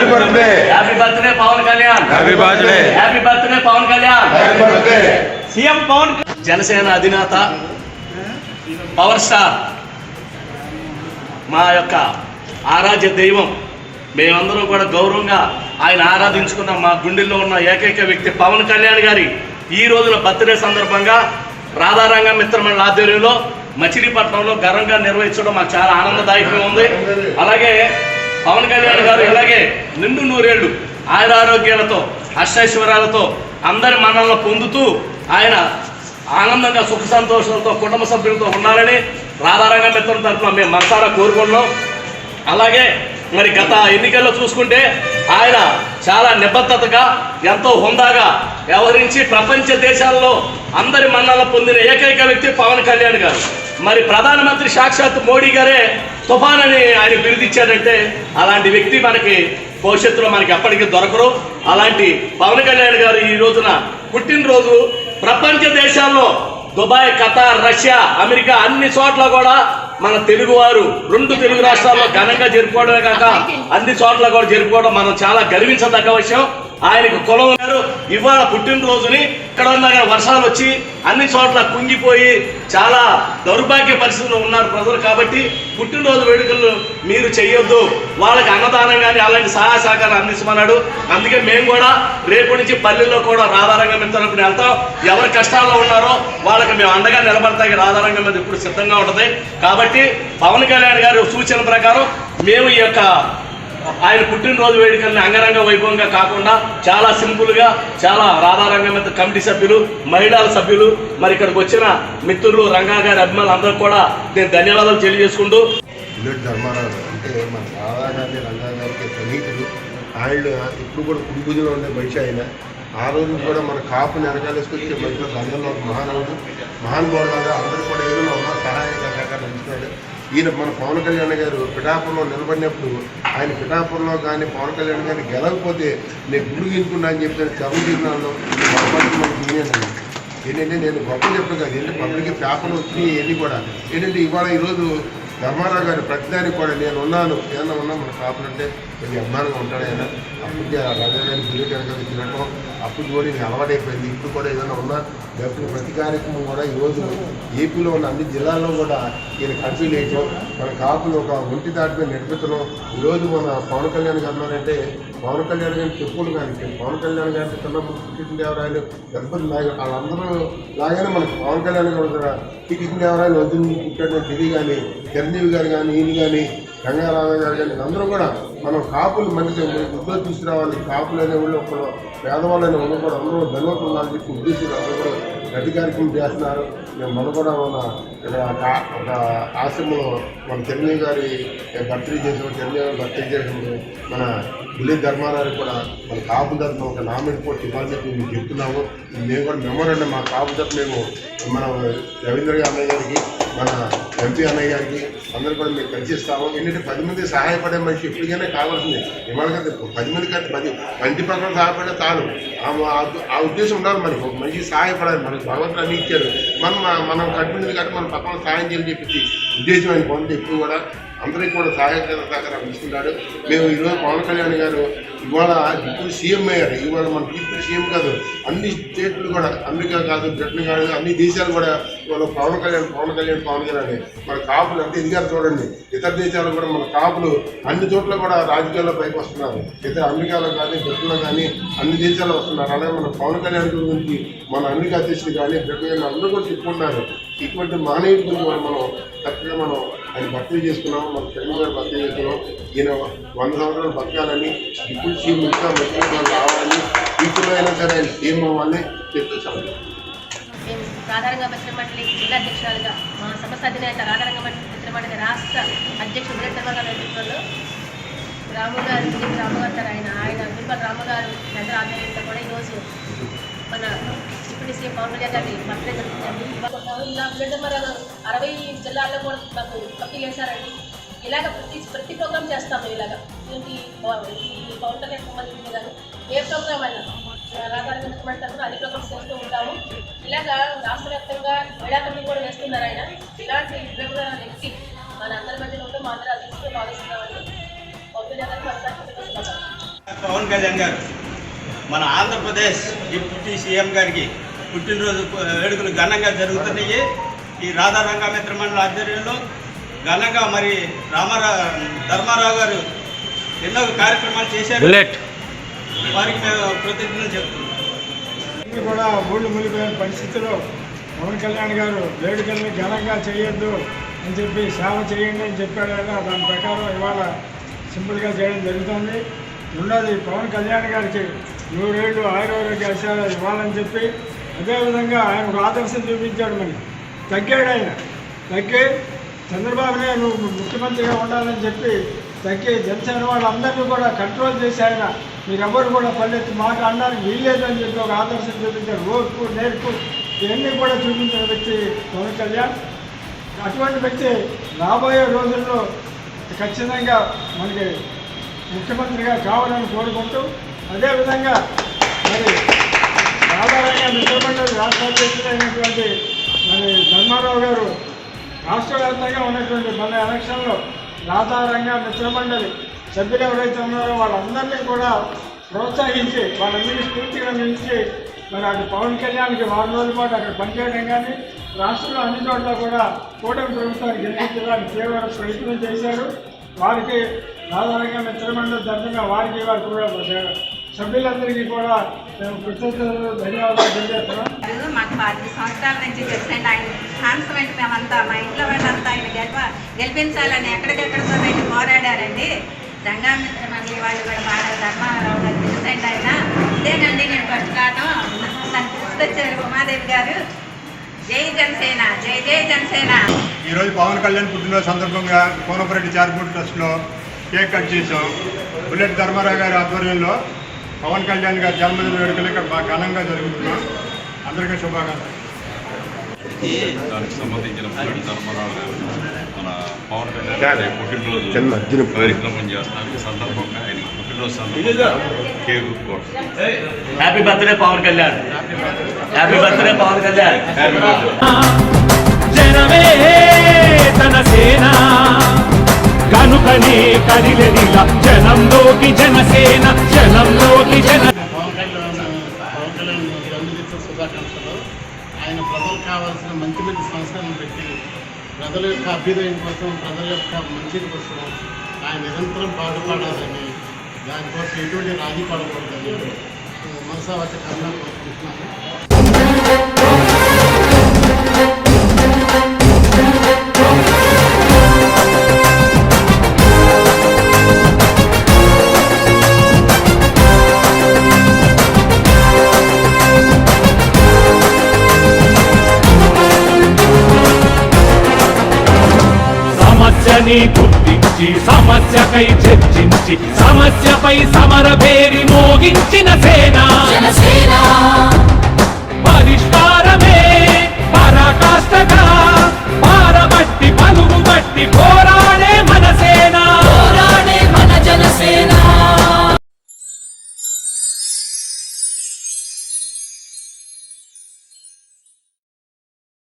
Happy birthday happy birthday Pawan Kalyan happy birthday happy birthday Pawan Kalyan happy birthday CM Pawan Janasena అధినేత power star మా యొక్క ఆరాధ్య దైవం. మేమందరం కూడా గౌరవంగా ఆయన ఆరాధించుకున్న మా గుండెల్లో ఉన్న ఏకైక వ్యక్తి పవన్ కళ్యాణ్ గారి ఈ రోజున బర్త్డే సందర్భంగా రాధారంగ మిత్రమండలి ఆధ్వర్యంలో మచిలీపట్నంలో ఘనంగా నిర్వహించడం మాకు చాలా ఆనందదాయకంగా ఉంది. అలాగే పవన్ కళ్యాణ్ గారు ఇలాగే నిండు నూరేళ్ళు ఆయుర ఆరోగ్యాలతో అష్టైశ్వర్యాలతో అందరి మనల్ని పొందుతూ ఆయన ఆనందంగా సుఖ సంతోషాలతో కుటుంబ సభ్యులతో ఉండాలని రాధారంగ మిత్రుల తరఫున మేము మనసారా కోరుకుంటున్నాం. అలాగే మరి గత ఎన్నికల్లో చూసుకుంటే ఆయన చాలా నిబద్ధతగా ఎంతో హుందాగా వ్యవహరించి ప్రపంచ దేశాల్లో అందరి మన్నాల పొందిన ఏకైక వ్యక్తి పవన్ కళ్యాణ్ గారు. మరి ప్రధానమంత్రి సాక్షాత్ మోడీ గారే తుఫాన్ అని ఆయన బిరుదిచ్చారంటే అలాంటి వ్యక్తి మనకి భవిష్యత్తులో మనకి ఎప్పటికీ దొరకరు. అలాంటి పవన్ కళ్యాణ్ గారు ఈ రోజున పుట్టినరోజు ప్రపంచ దేశాల్లో దుబాయ్ ఖతార్ రష్యా అమెరికా అన్ని చోట్ల కూడా మన తెలుగువారు రెండు తెలుగు రాష్ట్రాల్లో ఘనంగా జరుపుకోవడమే కాక అన్ని చోట్ల కూడా జరుపుకోవడం మనం చాలా గర్వించదగ్గ విషయం. ఆయనకు కులం గారు ఇవాళ పుట్టినరోజుని ఇక్కడ ఉన్న వర్షాలు వచ్చి అన్ని చోట్ల కుంగిపోయి చాలా దౌర్భాగ్య పరిస్థితుల్లో ఉన్నారు ప్రజలు కాబట్టి పుట్టినరోజు వేడుకలు మీరు చేయొద్దు వాళ్ళకి అన్నదానం కానీ అలాంటి సహాయ సహకారం అందించమన్నాడు. అందుకే మేము కూడా రేపు నుంచి పల్లెల్లో కూడా రాధారంగం మీద తరపున వెళ్తాం. ఎవరి కష్టాల్లో ఉన్నారో వాళ్ళకి మేము అండగా నిలబడతాయి రాధారంగం మీద ఇప్పుడు సిద్ధంగా ఉంటుంది. కాబట్టి పవన్ కళ్యాణ్ గారి సూచన ప్రకారం మేము ఈ యొక్క ఆయన పుట్టినరోజు వేడుకల్ని అంగరంగ వైభవంగా కాకుండా చాలా సింపుల్గా చాలా రాధారంగం మీద కమిటీ సభ్యులు మహిళల సభ్యులు మరి ఇక్కడికి వచ్చిన మిత్రులు రంగా గారి అభిమానులు అందరూ కూడా నేను ధన్యవాదాలు తెలియజేసుకుంటూ ధర్మారావు అంటే మన రాధా రంగా గారికి సన్నిహితుడు ఆయన ఇప్పుడు కూడా కుడి ఉండే మనిషి ఆయన. ఆ రోజు కూడా మన కాపుని వెనకాలేసుకొచ్చి మధ్యలో అందరిలో ఒక మహానుభుడు మహానుభావులాగా అందరూ కూడా సహాయంగా సహకారం అందిస్తున్నాడు ఈయన మన పవన్ కళ్యాణ్ గారు పిఠాపురంలో నిలబడినప్పుడు ఆయన పిఠాపురంలో కానీ పవన్ కళ్యాణ్ గారిని గెలవకపోతే నేను గుడి గించుకున్నా అని చెప్పి చదువు తీర్నాల్లో ఏంటంటే నేను గొప్ప చెప్పను కాదు. ఏంటంటే పబ్లిక్ పేపర్లు వచ్చినాయి ఇవన్నీ కూడా. ఏంటంటే ఇవాళ ఈరోజు ధర్మారావు గారు ప్రతిదానికి కూడా నేను ఉన్నాను. ఏదైనా ఉన్నా మన కాపులంటే కొంచెం అభిమానంగా ఉంటాడు ఆయన. అప్పటికే ఆ రాజా గారి బుల్లెట్ వెనకాల తినటం అప్పుడు కూడా నేను అలవాటైపోయింది. ఇప్పుడు కూడా ఏదైనా ఉన్నా లేకపోతే ప్రతి కార్యక్రమం కూడా ఈరోజు ఏపీలో ఉన్న అన్ని జిల్లాల్లో కూడా ఈయన కన్ఫ్యూజ్ వేయటం మన కాపులు ఒక ఒంటి దాటిపై నడిపించడం ఈరోజు మన పవన్ కళ్యాణ్ గారు అంటే పవన్ కళ్యాణ్ గారిని చెప్పులు కానీ పవన్ కళ్యాణ్ గారి చిన్నప్పుడు కిషన్ గణపతి నాయకులు వాళ్ళందరూ లాగానే మనకు పవన్ కళ్యాణ్ గారు కూడా కిషన్ దేవరాయలు వద్దు పుట్టాడని తెలియ కానీ చిరంజీవి గారు కానీ ఈయన కానీ రంగారావు గారు కానీ అందరూ కూడా మనం కాపులు మంచి ఉద్యోగం తీసుకురావాలి. కాపులు అనే వాళ్ళు ఒకరు పేదవాళ్ళు అనే వాళ్ళు కూడా అందరూ ధనవంతులు ఉండాలని చెప్పి ఉద్దేశం అందరూ కూడా గట్టి కార్యక్రమం చేస్తున్నారు మేము మనం కూడా మన ఒక ఒక ఆశ్రమంలో మన చిరంజీవి గారి బర్త్డే చేసిన చిరంజీవి గారి బర్త్డే చేసిన మన విలేజ్ ధర్మారావు కూడా మన కాపు తరఫున ఒక నామినేట్ పోస్ట్ ఇవ్వాలని చెప్పి మేము చెప్తున్నాము. మేము కూడా మెమోరండి మా కాపు తరఫున మేము మన రవీంద్ర అన్నయ్య గారికి మన ఎంపీ అన్నయ్య గారికి అందరూ కూడా మేము కలిసి ఇస్తాము ఏంటంటే పది మంది సహాయపడే మనిషి ఎప్పటికైనా కావాల్సింది. ఇవాళ కదా పది మంది కంటే పది మంచి పక్కన సహాయపడే తాను ఆ ఉద్దేశం ఉండాలి మనకి ఒక మనిషి సహాయపడాలి. మనకి భగవంతుడు అని ఇచ్చారు మనం మనం కట్టుకుంది కాబట్టి మన పక్కన సహాయం చేయాలని చెప్పేసి ఉద్దేశం ఆయన పొంది ఎప్పుడు కూడా అందరికీ కూడా సహాయకర సహకారం ఇస్తున్నాడు మేము ఈరోజు పవన్ కళ్యాణ్ గారు ఇవాళ ఇప్పుడు సీఎం అయ్యారు. ఇవాళ మన ఇప్పుడు సీఎం కాదు అన్ని స్టేట్లు కూడా అమెరికా కాదు బ్రిటన్ కాదు అన్ని దేశాలు కూడా ఇవాళ పవన్ కళ్యాణ్ పవన్ కళ్యాణ్ పవన్ కళ్యాణ్. అని మన కాపులు అంటే ఎదిగారు చూడండి ఇతర దేశాలు కూడా మన కాపులు అన్ని చోట్ల కూడా రాజకీయాల్లో పైకి వస్తున్నారు. ఇతర అమెరికాలో కానీ బ్రిటన్లో కానీ అన్ని దేశాల్లో వస్తున్నారు. అలాగే మన పవన్ కళ్యాణ్ గురించి మన అమెరికా అధ్యక్షుడు కానీ బ్రిటన్ కానీ అందరూ కూడా చెప్పుకుంటున్నారు. ఇటువంటి మహనీయుడి గురించి మనం మనం చక్కగా మనం అది భర్తీ చేసుకున్నాం మన చంద్ర గారు భర్తీ చేసుకున్నాం ఈయన వంద సంవత్సరాలు బతకాలని ఇప్పుడు సీఎం ఇంకా మంచిగా రావాలని ఇప్పుడు అయినా సరే ఆయన సీఎం అవ్వాలని చెప్తున్నాం మేము రాధారంగ మిత్ర జిల్లా అధ్యక్షురాలుగా మా సంస్థ అధినేత రాధారంగ మిత్ర రాష్ట్ర అధ్యక్షుడు విజయ ధర్మగారు నేతృత్వంలో రాము గారు రాము గారు సార్ ఆయన ఆయన తిరుపతి రాము గారు అందరూ ఆధ్వర్యంలో కూడా ఈరోజు మన డిప్యూటీ సీఎం పవన్ కళ్యాణ్ గారు అరవై జిల్లాల్లో కూడా మాకు పట్టి చేశారండి. ఇలాగ ప్రతి ప్రతి ప్రోగ్రామ్ చేస్తాము ఇలాగ. ఈ పవన్ కళ్యాణ్ సంబంధించిన కానీ ఏ ప్రోగ్రామ్ అయినా మిత్రమండలి తరఫున అన్ని ప్రోగ్రామ్స్ చేస్తూ ఉంటాము. ఇలాగా రాష్ట్ర వ్యాప్తంగా క్రీడాకర్లు కూడా వేస్తున్నారు ఆయన. ఇలాంటి విగ్రహాల వ్యక్తి మన అందరి మధ్యలో ఉంటే మా అందరూ అదృష్టంగా భావిస్తున్నామండి. పవన్ కళ్యాణ్ గారు మన ఆంధ్రప్రదేశ్ డిప్యూటీ సీఎం గారికి పుట్టినరోజు వేడుకలు ఘనంగా జరుగుతున్నాయి. ఈ రాధా రంగమిత్ర మండలి ఆధ్వర్యంలో ఘనంగా మరి రామారావు ధర్మారావు గారు ఎన్నో కార్యక్రమాలు చేశారు. వారికి మేము కృతజ్ఞతలు చెప్తున్నాం. ఇది కూడా ఊళ్ళు మునిగిపోయిన పరిస్థితిలో పవన్ కళ్యాణ్ గారు వేడుకల్ని ఘనంగా చేయొద్దు అని చెప్పి సేవ చేయండి అని చెప్పాడు కదా దాని ప్రకారం ఇవాళ సింపుల్గా చేయడం జరుగుతుంది. ఉన్నది పవన్ కళ్యాణ్ గారికి నూరేళ్ళు ఆయుర్వేద అవసరాలు ఇవ్వాలని చెప్పి అదేవిధంగా ఆయన ఒక ఆదర్శం చూపించాడు మరి. తగ్గాడు ఆయన. తగ్గి చంద్రబాబు నాయుడు ముఖ్యమంత్రిగా ఉండాలని చెప్పి తగ్గి జనసేన వాళ్ళందరినీ కూడా కంట్రోల్ చేసి ఆయన. మీరెవ్వరు కూడా పల్లెత్తి మాట అనడానికి వీల్లేదని చెప్పి ఒక ఆదర్శం చూపించారు ఓర్పు నేర్పు ఇవన్నీ కూడా చూపించిన వ్యక్తి పవన్ కళ్యాణ్. అటువంటి వ్యక్తి రాబోయే రోజుల్లో ఖచ్చితంగా మనకి ముఖ్యమంత్రిగా కావాలని కోరుకుంటూ అదేవిధంగా మరి ఆధారంగా మిత్రమండలి రాష్ట్ర అధ్యక్షుడైనటువంటి మరి ధర్మారావు గారు రాష్ట్ర వ్యాప్తంగా ఉన్నటువంటి మన ఎలక్షన్లో రాధారంగా మిత్రమండలి సభ్యులు ఎవరైతే ఉన్నారో వాళ్ళందరినీ కూడా ప్రోత్సహించి వాళ్ళందరినీ స్ఫూర్తిగా నిలిచి మరి అటు పవన్ కళ్యాణ్కి వారం రోజుల పాటు అక్కడ పనిచేయడం కానీ రాష్ట్రంలో అన్ని చోట్ల కూడా కూటమి ప్రభుత్వాన్ని గెలిపించడానికి తీవ్ర ప్రయత్నం చేశారు. వారికి రాధారంగా మిత్రమండలి తరఫున వారికి వారికి కూడా సభ్యులందరికీ కూడా మాకు పది సంవత్సరాల నుంచి తెలుసండి ఆయన హాన్స్ వెంట మేమంతా మా ఇంట్లో వాళ్ళంతా ఆయన గెలప గెలిపించాలని ఎక్కడికెక్కడికో వెళ్ళి పోరాడారండి. రంగామిత్ర మండలి వాళ్ళు కూడా బాగా ధర్మారావు గారు తెలుసండి ఆయన. ఇదేనండి నేను ఫస్ట్ రావడం నన్ను తీసుకొచ్చారు ఉమాదేవి గారు. జై జనసేన జై జై జనసేన. ఈరోజు పవన్ కళ్యాణ్ పుట్టినరోజు సందర్భంగా కోనపరెడ్డి చారిటబుల్ ట్రస్ట్లో కేక్ కట్ చేసాం బుల్లెట్ ధర్మారావు గారి ఆధ్వర్యంలో పవన్ కళ్యాణ్ గారి జన్మదిన వేడుకలు ఇక్కడ బాగా ఘనంగా జరుగుతున్నాం. అందరికీ శుభాకాంక్షలు. దానికి సంబంధించిన పుల్లటి ధర్మరావు గారు మన పవన్ కళ్యాణ్ గారి పుట్టినరోజు చిన్న అర్జున కార్యక్రమం చేస్తున్నారు ఈ సందర్భంగా ఆయన పుట్టినరోజు సందర్భంగా cake cut happy birthday Pawan Kalyan. Happy birthday Pawan Kalyan. జనమే తన సేన. కనుకనే కదిలెదిలా జనంలోకి జనసేన. జనంలోకి జన పవన్ కళ్యాణ్ పవన్ కళ్యాణ్ జన్మదిన శుభాకాంక్షలు ఆయన ప్రజలకు కావాల్సిన మంచి మంచి సంస్థలను పెట్టి ప్రజల యొక్క అభ్యుదయం కోసం ప్రజల యొక్క మంచి కోసం ఆయన నిరంతరం పాటుపడాలని దానికోసం ఎటువంటి రాజీ పడకూడదని మనసా వచ్చే కన్నా కోరుకుంటున్నాను. సమస్యని గుర్తించి సమస్యకై చర్చించి సమస్యపై సమర పేరి మోగించిన సేన. పరిష్కారమే